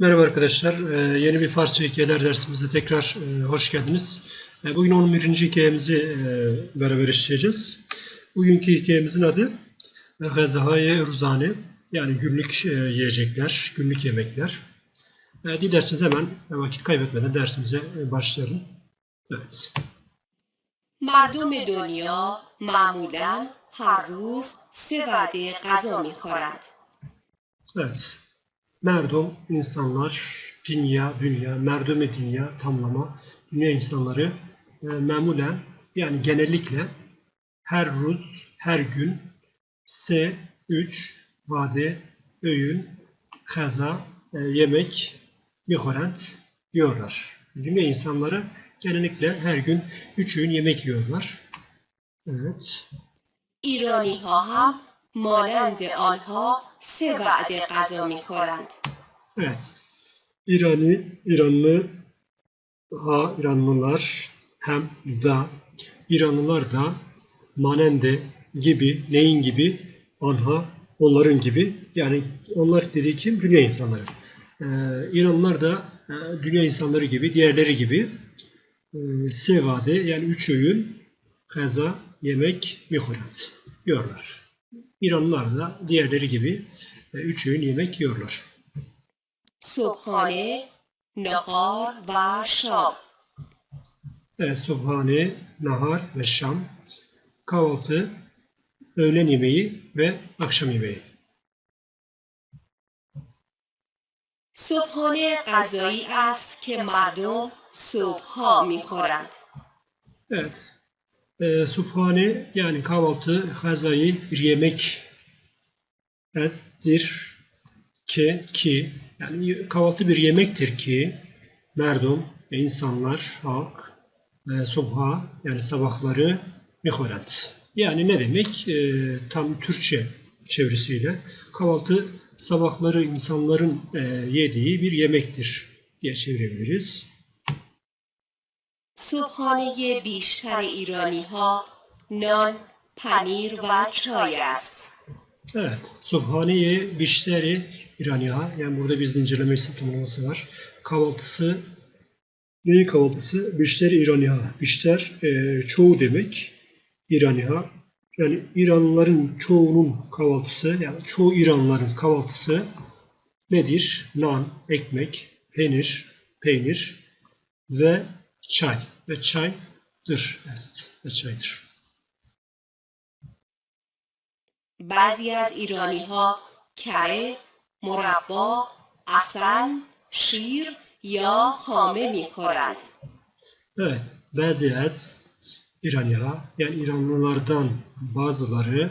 Merhaba arkadaşlar. Ee, yeni bir Farsça hikayeler dersimize tekrar e, hoş geldiniz. E, bugün 11. hikayemizi e, beraber işleyeceğiz. Bugünkü hikayemizin adı e, Gazahaye Ruzane. Yani günlük e, yiyecekler, günlük yemekler. E, dilerseniz hemen e, vakit kaybetmeden dersimize e, başlayalım. Evet. مردم دنیا معمولا هر روز سه وعده غذا میخورند. Evet. Merdum insanlar, dünya, dünya, merdumi dünya, tamlama, dünya insanları e, memulen yani genellikle her ruz, her gün, se, üç, vade, öğün, kaza, e, yemek, mihorent yiyorlar. Dünya insanları genellikle her gün üç öğün yemek yiyorlar. Evet. İroni haham مانند آنها سه وعده غذا میخورند. Evet. İrani, İranlı, ha İranlılar hem da İranlılar da manende gibi, neyin gibi, anha onların gibi yani onlar dediği kim? Dünya insanları. Ee, İranlılar da e, dünya insanları gibi, diğerleri gibi e, sevade yani üç öğün kaza, yemek, mihurat yiyorlar. İranlılar da diğerleri gibi e, üç öğün yemek yiyorlar. صبحانه، نهار و شام. Evet, subhane, nahar ve şam, kahvaltı, öğlen yemeği ve akşam yemeği. صبحانه غذایی است که مردم صبحها میخورند. Evet, e, subhane yani kahvaltı, hazayı bir yemek ezdir ki, ki yani kahvaltı bir yemektir ki merdum, insanlar, halk, e, subha yani sabahları mihorat. Yani ne demek? E, tam Türkçe çevirisiyle kahvaltı sabahları insanların e, yediği bir yemektir diye çevirebiliriz. صبحانه بیشتر ایرانی ها نان، پنیر و چای است. Evet. Subhaniye Bişteri İraniha. Yani burada bir zincirleme isim tanımlaması var. Kahvaltısı neyin kahvaltısı? Bişteri İraniha. Bişter e, çoğu demek. İraniha. Yani İranlıların çoğunun kahvaltısı yani çoğu İranlıların kahvaltısı nedir? Nan, ekmek, peynir, peynir ve çay. Ve çaydır. Est. Ve çaydır. بعضی از ایرانی ها کره، مربا، اصل، شیر یا خامه میخورند. Evet, bazı az İraniha, yani İranlılardan bazıları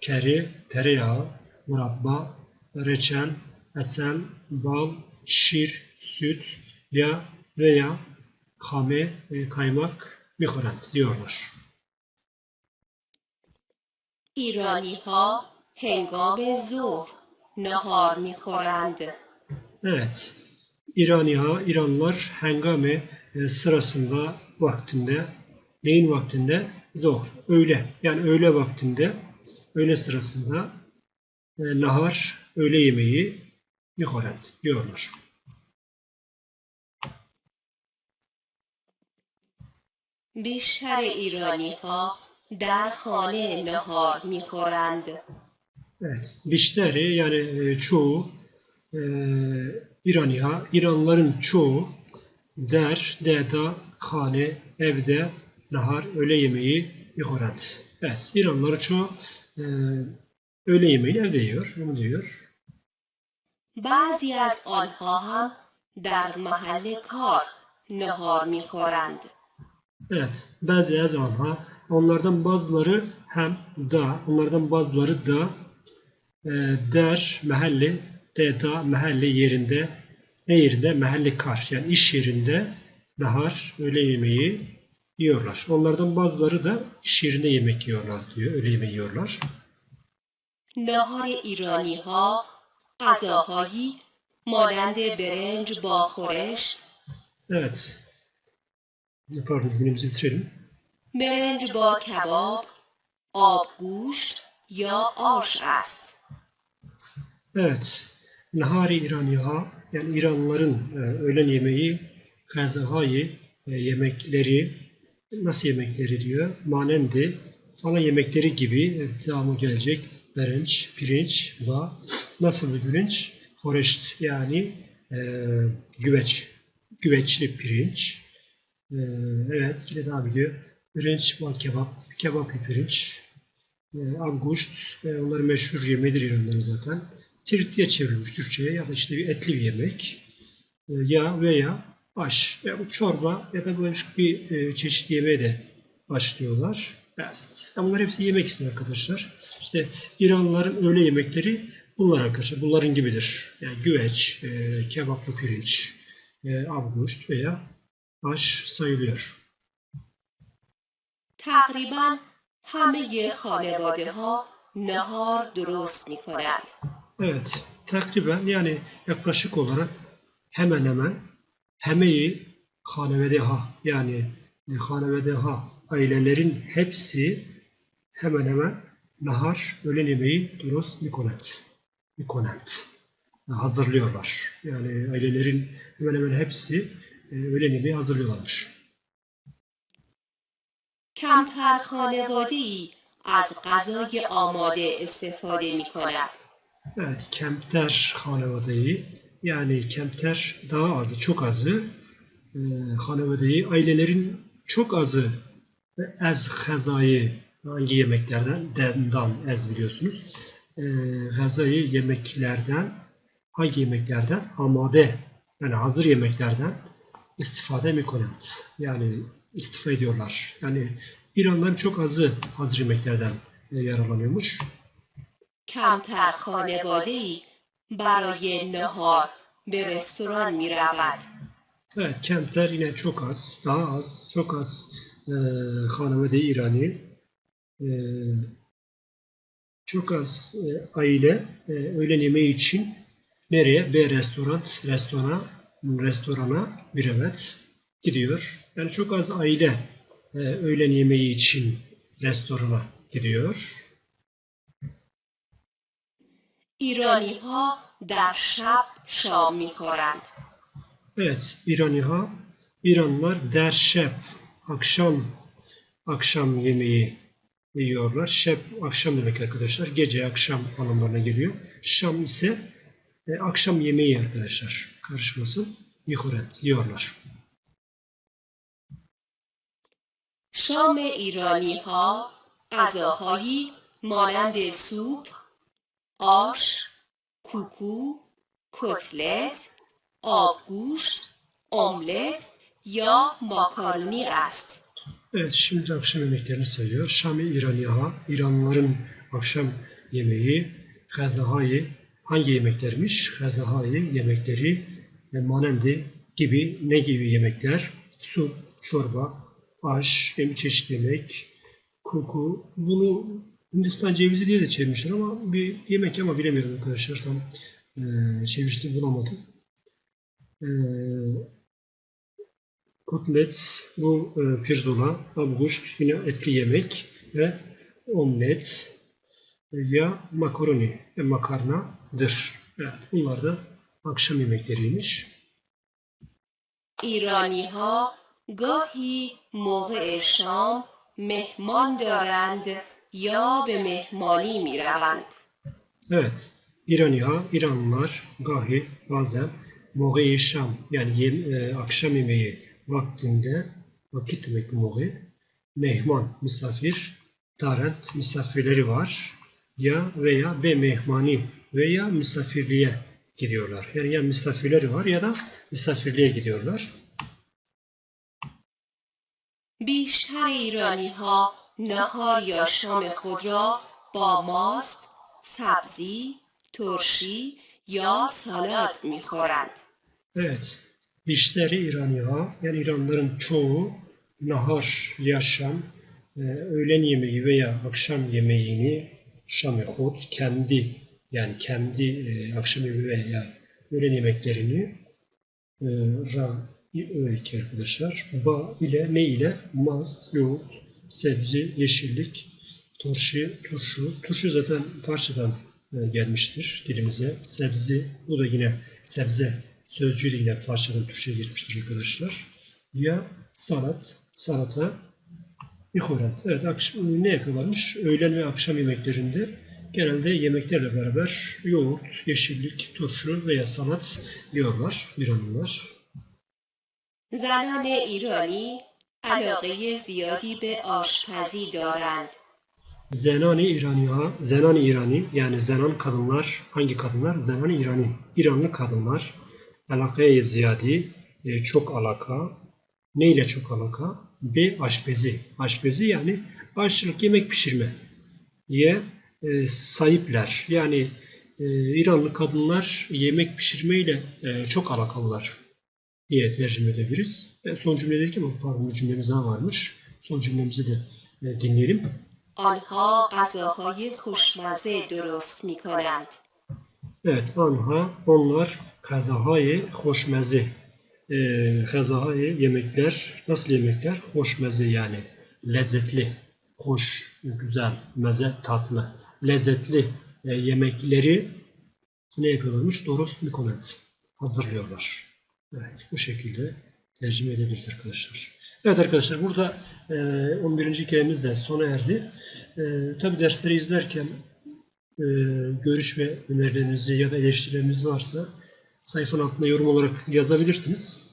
keri, tereyağı, murabba, reçel, esel, bal, şir, süt, ya veya kame, e, kaymak, mihrant diyorlar. ایرانی ها هنگام ظهر نهار میخورند. Evet, İraniha, İranlılar hengame e, sırasında, vaktinde, neyin vaktinde? Zohr, öğle. Yani öğle vaktinde, öğle sırasında e, nahar, öğle yemeği mihoret diyorlar. بیشتر ایرانی ها در خانه نهار میخورند. Evet, Bişteri yani e, çoğu e, İraniha, İranlıların çoğu der, deda, hane, evde, nahar, öğle yemeği mihoret. Evet, İranlıların çoğu e, öğle yemeğini evde yiyor, onu diyor. بعضی از آنها هم در محل کار نهار میخورند. Evet, bazı yazanha onlardan bazıları hem da, onlardan bazıları da e, der, mahalle, deda, mahalle yerinde, ne yerinde? Mahalle kar, yani iş yerinde nahar, öğle yemeği yiyorlar. Onlardan bazıları da iş yerinde yemek yiyorlar diyor, öğle yemeği yiyorlar. نهار ایرانی ها غذاهایی مانند برنج با خورشت، Evet. Pardon, günümüzü bitirelim. برنج با کباب، آبگوشت یا آش است. Evet. Nahari İraniha yani İranlıların e, öğlen yemeği gazahayı e, yemekleri nasıl yemekleri diyor. Manendi falan yemekleri gibi e, devamı gelecek. Berenç, pirinç, da nasıl bir pirinç? Foreşt yani e, güveç. Güveçli pirinç. e, evet, yine devam ediyor. Pirinç var kebap, kebaplı pirinç. E, Anguşt, e, onların meşhur yemeğidir İranların zaten. Tirit diye çevrilmiş Türkçe'ye ya da işte bir etli bir yemek. E, ya veya aş. Ya bu çorba ya da böyle bir e, çeşit yemeğe de başlıyorlar. Best. Ya bunlar hepsi yemek ismi arkadaşlar. İşte İranlıların öğle yemekleri bunlar arkadaşlar. Bunların gibidir. Yani güveç, e, kebaplı pirinç, e, avguşt veya aş sayılıyor. تقریبا همه خانواده ها نهار درست می کنند. Evet, takriben yani yaklaşık olarak hemen hemen hemeyi hanevedeha yani e, hanevedeha ailelerin hepsi hemen hemen nahar öğlen yemeği duros mikonet mikonent hazırlıyorlar. Yani ailelerin hemen hemen hepsi e, öğlen yemeği hazırlıyorlarmış. کمتر خانواده ای از غذای آماده استفاده می کند. Evet, kemter hanevadeyi yani kemter daha azı, çok azı e, hanevadeyi ailelerin çok azı ve ez hazayı hangi yemeklerden? Dendan ez biliyorsunuz. E, hazayı yemeklerden hangi yemeklerden? Amade yani hazır yemeklerden istifade mi konent? Yani istifa ediyorlar. Yani İran'dan çok azı hazır yemeklerden e, yararlanıyormuş. کمتر خانواده ای برای نهار به رستوران می رود. Evet, kentler yine çok az, daha az, çok az e, hanımede İrani, e, çok az e, aile e, öğlen yemeği için nereye? Bir restoran, restorana, restorana bir evet gidiyor. Yani çok az aile e, öğlen yemeği için restorana gidiyor. ایرانی ها در شب شام می خورند. Evet, İraniha, İranlılar derşep, akşam akşam yemeği yiyorlar. Şep akşam demek arkadaşlar. Gece akşam anlamlarına geliyor. Şam ise e, akşam yemeği arkadaşlar. Karışmasın. Mihoret yiyorlar. شام ایرانی ها غذاهایی مانند سوپ، آش، کوکو، کتلت، آبگوشت، املت یا ماکارونی است. Evet, şimdi akşam yemeklerini sayıyor. Şami İraniha, İranlıların akşam yemeği, Gazahayı, hangi yemeklermiş? Gazahayı yemekleri, e, manendi gibi, ne gibi yemekler? Su, çorba, aş, hem çeşit yemek, koku. Bunu Hindistan cevizi diye de çevirmişler ama bir yemek ama bilemiyorum arkadaşlar. Tam e, çevirisini bulamadım. E, Kotlet, bu e, pirzola, abguşt, yine etli yemek ve omlet ya makaroni, makarnadır. Evet, bunlar da akşam yemekleriymiş. ایرانی ها گاهی موقع شام مهمان دارند یا به مهمانی می روند. Evet, İraniha, İranlılar gahi bazen moğe şam yani yem, e, akşam yemeği vaktinde vakit demek bu moğe mehman, misafir, darent misafirleri var ya veya be mehmani veya misafirliğe gidiyorlar. Yani ya misafirleri var ya da misafirliğe gidiyorlar. بیشتر ایرانی ها نهار یا شام خود را با ماست، سبزی، ترشی یا سالاد می خورند. Evet. İşleri İraniha, yani İranlıların çoğu nahar, yaşam, e, öğlen yemeği veya akşam yemeğini şamehut, kendi yani kendi e, akşam yemeği veya öğlen yemeklerini e, ra öğreti arkadaşlar. Ba ile ne ile? Mast, yoğurt, sebze, yeşillik, turşu, turşu. Turşu zaten Farsçadan e, gelmiştir dilimize. Sebzi, bu da yine sebze sözcüğüyle yine Farsçadan Türkçe'ye geçmiştir arkadaşlar. Ya salat, salata, İhorent. Evet, akşam, ne yapıyorlarmış? Öğlen ve akşam yemeklerinde genelde yemeklerle beraber yoğurt, yeşillik, turşu veya salat yiyorlar İranlılar. زنان ایرانی علاقه زیادی به آشپزی دارند. Zenani İraniha, Zenani İrani yani Zenan kadınlar, hangi kadınlar? Zenani İrani, İranlı kadınlar. Alakaya ziyadi, e, çok alaka. Ne ile çok alaka? B aşpezi. Aşpezi yani aşçılık, yemek pişirme. Ye e, sahipler. Yani e, İranlı kadınlar yemek pişirmeyle e, çok alakalılar diye tercüme edebiliriz. E, son cümle dedik ama pardon bir cümlemiz daha varmış. Son cümlemizi de e, dinleyelim. آنها غذاهای خوشمزه درست می کنند. Evet, anha onlar kazahaye hoşmeze. E, kazahaye yemekler, nasıl yemekler? Hoşmeze yani lezzetli, hoş, güzel, meze, tatlı, lezzetli e, yemekleri ne yapıyorlarmış? Doros mikonet hazırlıyorlar. Evet, bu şekilde tercüme edebiliriz arkadaşlar. Evet arkadaşlar burada e, 11. hikayemiz de sona erdi. E, Tabi dersleri izlerken e, görüş ve önerilerinizi ya da eleştirileriniz varsa sayfanın altına yorum olarak yazabilirsiniz.